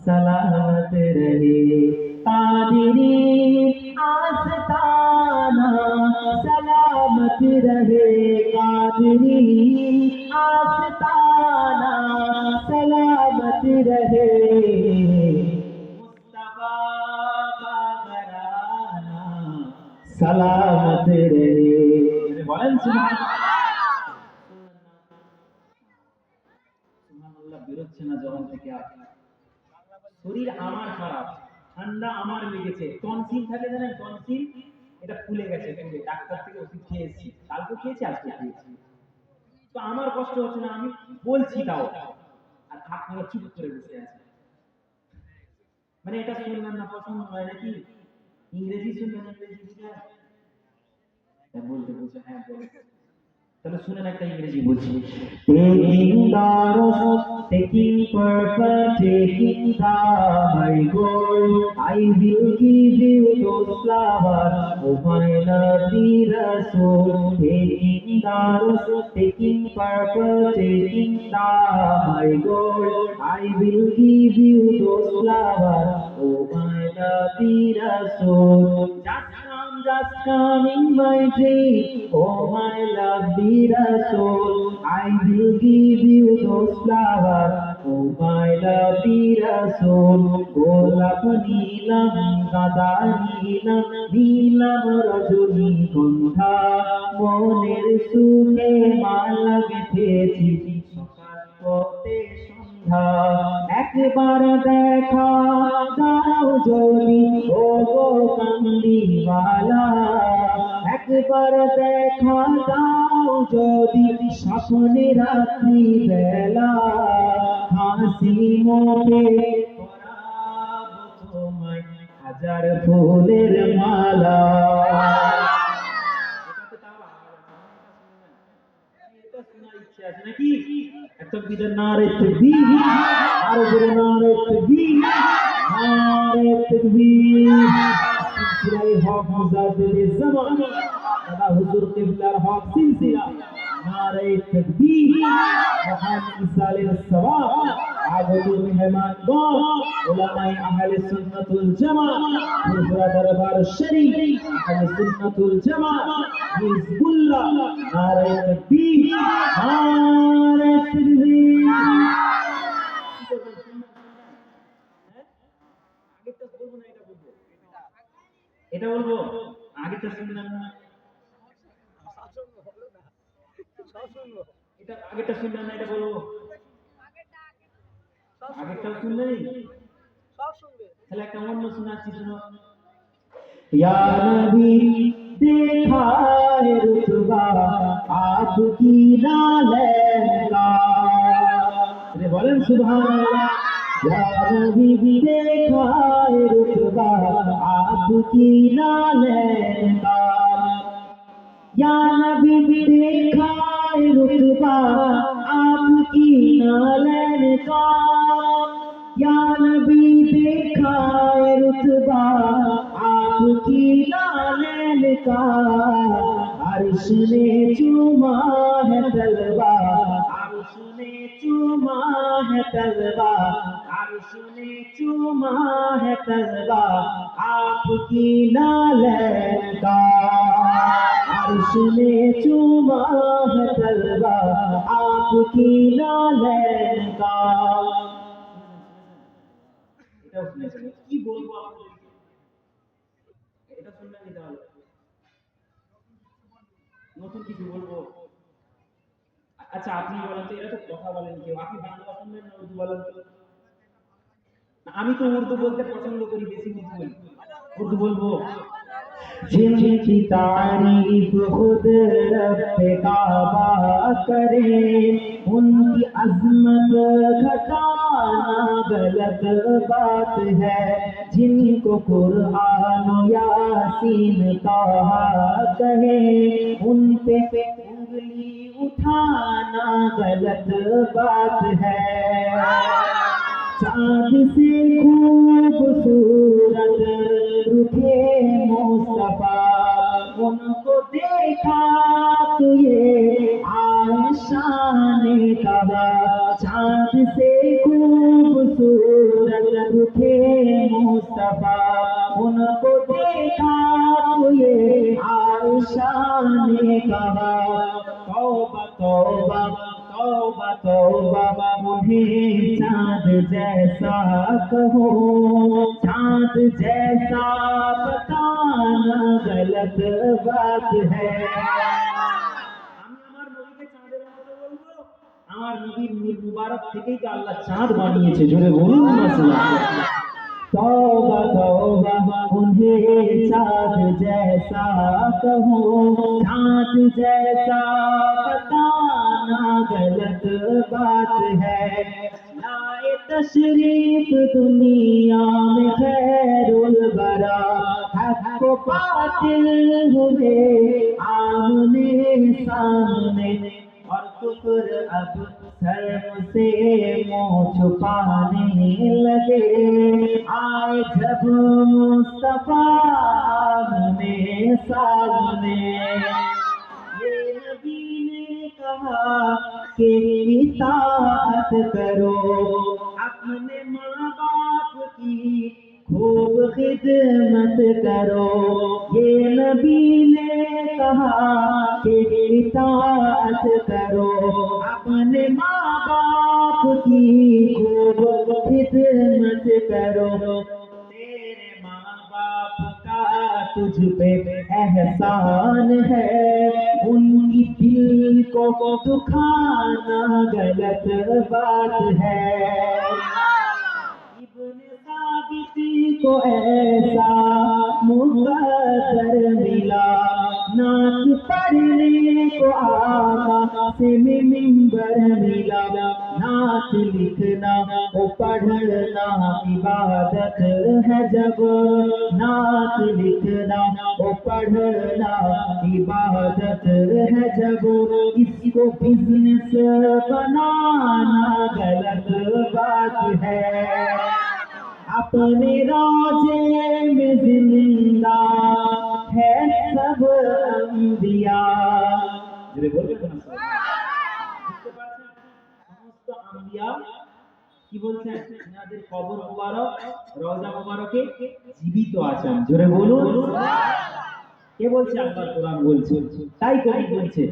सलामत रहे कादरी आस्ताना सलामत रहे कादरी आस्ताना सलामत रहे मुस्तफा का घराना सलामत रहे বলেন সুবহানাল্লাহ বেরোচ্ছে না জবান থেকে আর শরীর আমার খারাপ, ঠান্ডা আমার লেগেছে। টনসিল থাকে জানেন? টনসিল, এটা ফুলে গেছে। ডাক্তার থেকে ওষুধ খেয়ে এসেছি কালকে খেয়েছি, আজকে খেয়েছি। তো আমার কষ্ট হচ্ছে না, আমি বলছি তাও। আর আপনারা চুপ করে বসে আছে। মানে এটা শুনলাম না, পছন্দ হয় নাকি? ইংরেজি শুনবেন ইংরেজি বুঝে বলতে বলছে হ্যাঁ বলে তাহলে শুনেন একটা ইংরেজি বলছি taking daros taking purple taking the my gold I will give you those flowers oh my lovely Rasul taking daros taking purple taking the my gold I will give you those flowers oh my lovely Rasul just just come in my dream oh my lovely Rasul I will give you those flowers oh my love, lovely Rasul গোলাপ নীলম গাদা নীলম নীলম রজনী গন্ধা মনের সুখে মালা গেথেছি সকাল হতে সন্ধ্যা একবার দেখা দাও যদি ও গো কান্দিওয়ালা। একবার দেখা দাও যদি, স্বপ্নে রাত্রি বেলা। হাসি মোটে হাজার ফুলের মালা। নাকি এত বিদের নারে তকবীর আরও জোরে নারে তকবীর নারে তকবীর সিলসিলায়ে হক মুজাদ্দিদ জামান দাদা হুজুর কিবলার হক সিলসিলা নারে ইসালের সওয়াব আগত মেহমানগণ উলামায়ে আহলে সুন্নাতুল জামাত ফুরফুরা দরবার শরীফ আহলে সুন্নাতুল জামাত হিজবুল্লাহ নারে তকবীর নারে তকবীর। এটা বলব। শুনলাম না। এটা আগেরটা শুনলাম না এটা বলব? আগেরটাও শুনলে তাহলে একটা অন্য শোনাচ্ছি শুনো या नबी देखा है रुतबा आपकी नालैन का अरे बोलें सुभान अल्लाह या नबी देखा है रुतबा आपकी नालैन का या नबी देखा है रुतबा आपकी नालैन का या नबी देखा है रुतबा, आपकी लालन का। अर्श ने चूमा है तलवा अर्श ने चूमा है तलवा अर्श ने चूमा है तलवा, आपकी लालन का। अर्श ने चूमा है तलवा, आपकी लालन का। এটাও শুনেছেন কি বলবো আপনাদেরকে এটা শুনবেন এটা হলো নতুন কিছু বলবো আচ্ছা আপনি বলেন তো এরা তো কথা বলেন কেউ আপনি বাংলা শুনবেন না উর্দু বলেন তো না, আমি তো উর্দু বলতে পছন্দ করি বেশি উর্দু বলি উর্দু বলবো जिनकी तारीफ खुद रब काबा करे उनकी अजमत घटाना गलत बात है, जिनको कुरान यासीन कहा कहे उन पे उंगली उठाना गलत बात है। चाँद से खूबसूरत रुखे मुस्तफ़ा उनको देखा तो ये आशान कहा चांद से खूबसूरत उठे मुस्तफा उनको देखा तो ये आयशा ने कहा गलत बात है আমি আমার নবীকে চাঁদের মতো বলবো আমার নবীর নূর মুবারক থেকেই তো আল্লাহ চাঁদ বানিয়েছে জোরে বলুন না সুবহানাল্লাহ। तौबा तौबा उन्हें चाँद जैसा कहो चाँद जैसा बताना गलत बात है लाए तशरीफ दुनिया में खैरुल बरा हक को बातिल हुए आमने सामने और कुफर अब शर्म से मुंह छुपाने लगे आए जब मुस्तफा आमने सामने ये नबी ने कहा कि इताअत करो अपने माँ बाप की खूब खिदमत करो ये नबी ने कहा कि इताअत करो। अपने माँ बाप की खूब खिदमत करो। तेरे माँ बाप का तुझ पे एहसान है। उनकी दिल को दुखाना गलत बात है। को ऐसा मुकद्दर मिला। है जब इसको बिजनेस बनाना गलत बात है अपने राजे में जिंदा है सब अंबिया জোরে বলবেন না বুঝতে পারছেন সমস্ত আম্বিয়া কি বলছেন এনাদের কবর মোবারক রওজা মোবারকে জীবিত আছেন জোরে বলুন কে বলছে আল্লাহ কোরআন বলছে তাই কবি বলছে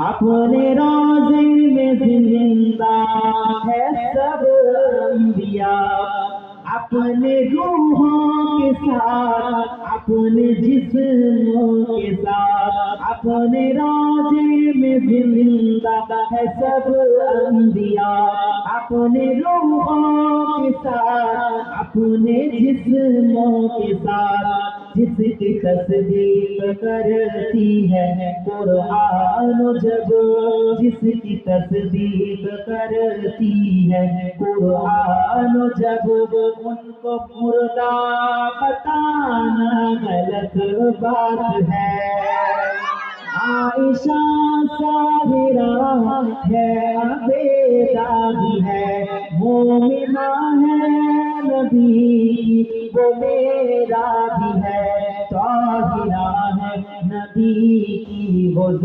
अपने रोजे में जिंदा है सब अंबिया अपने रूहों के साथ अपने जिस्मों के साथ अपने रोजे में जिंदा है सब अंबिया अपने रूहों के साथ अपने जिस्मों के साथ जिसकी तस्दीक करती है कुरान जब, जिसकी तस्दीक करती है कुरान जब, उनको मुर्दा बताना गलत बात है। आयशा साहिरा है अबेदा भी है, मोमिना है, नबी वो मेरा भी है। की वो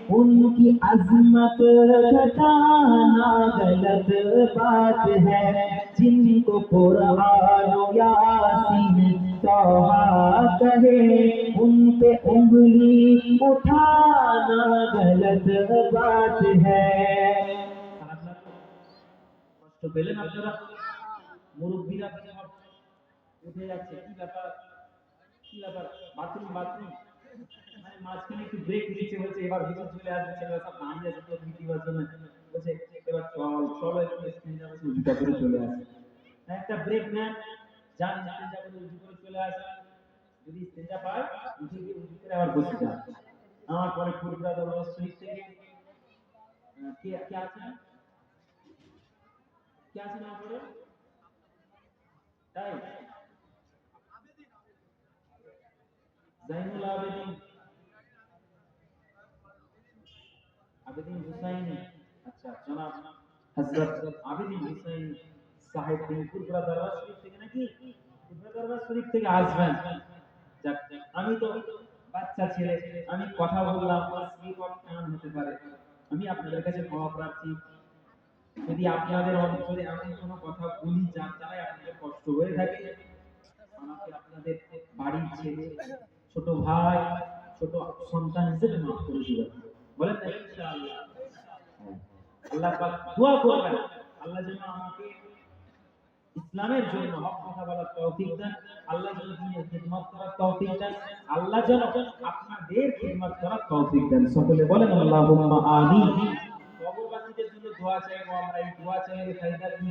उनकी अजमत घटाना गलत बात है जिनको कुरान यासीन तौहा कहे उन पे उंगली उठाना गलत बात है কষ্ট পেলেন আপনারা মুরব্বীরা সব উঠে যাচ্ছে কি ব্যাপার কি ব্যাপার বাথরুম বাথরুম মানে মাঝখানে একটু ব্রেক দিচ্ছে বলছে এবার ভিতর চলে আসবে ছেলেরা সব দাঁড়িয়ে আছে তো দিবার জন্য বলছে এবার চল চলো একটু স্ক্রিন যাবে উজুটা করে চলে আসে হ্যাঁ, একটা ব্রেক নেন যান স্ক্রিন যাবে উজু করে চলে আসে যদি স্ক্রিনটা পায় উঠে গিয়ে উজু করে আবার বসে যান আমার পরে ফুটবল দল শরীর থেকে আহ, কে কে আছে কে আছে না পরে তাই জাইনুল আবেদিন আবেদিন হুসাইনি আচ্ছা জনাব হযরত আবিদিন হুসাইন সাহেব দরবার শরীফ থেকে নাকি দরবার শরীফ থেকে আসবেন। আমি তো বাচ্চা ছেলে আমি কথা বললাম কান হতে পারে। আমি আপনাদের কাছে ক্ষমা প্রার্থী। যদি আপনাদের অঞ্চলে আমি কোনো কথা বলি যার দ্বারা আপনাদের কষ্ট হয়ে থাকে আমাকে আপনাদের বাড়ির ছেলে ছোট ভাই ছোট সন্তান হিসেবে মাফ করে দিবেন বলেন না ইনশাআল্লাহ হ্যাঁ। আল্লাহ পাক দোয়া করবেন আল্লাহ যেন আমাকে ইসলামের জন্য হক কথা বলার তৌফিক দেন আল্লাহ যেন দিনের খিদমত করার তৌফিক দেন আল্লাহ যেন আপনাদের খিদমত করার তৌফিক দেন সকলে বলেন আল্লাহুম্মা আমিন কবরবাসীদের জন্য দোয়া চাইবো আমরা এই দোয়া চাইলে ফায়দা কি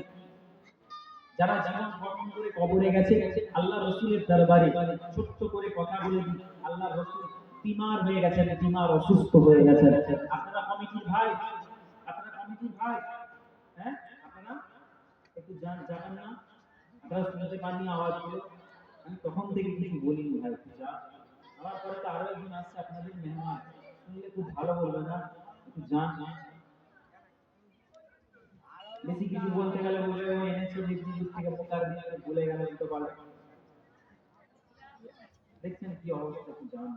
যারা জীবন গঠন করে কবরে গেছে, আল্লাহ রসুলের দরবারে ছোট্ট করে কথা বলে আল্লাহ রসুল বিমার হয়ে গেছেন বিমার অসুস্থ হয়ে গেছেন। আপনারা কমিটির ভাই? আপনারা কমিটির ভাই? হ্যাঁ? আপনারা? একটু জান জানেন না? আপনারা শুনতে পাননি আওয়াজগুলো আমি তখন থেকে কিছু বলিনি ভাই আমার পরে তো আরও একজন আসছে আপনাদের মেহমান। শুনলে খুব ভালো বলবে না? একটু জান বেশি কিছু বলতে গেলে বলে এনেছে দূর থেকে পোকার দিয়ে ভুলে গেল দিতে পারবে দেখছেন কি অবস্থা কি জান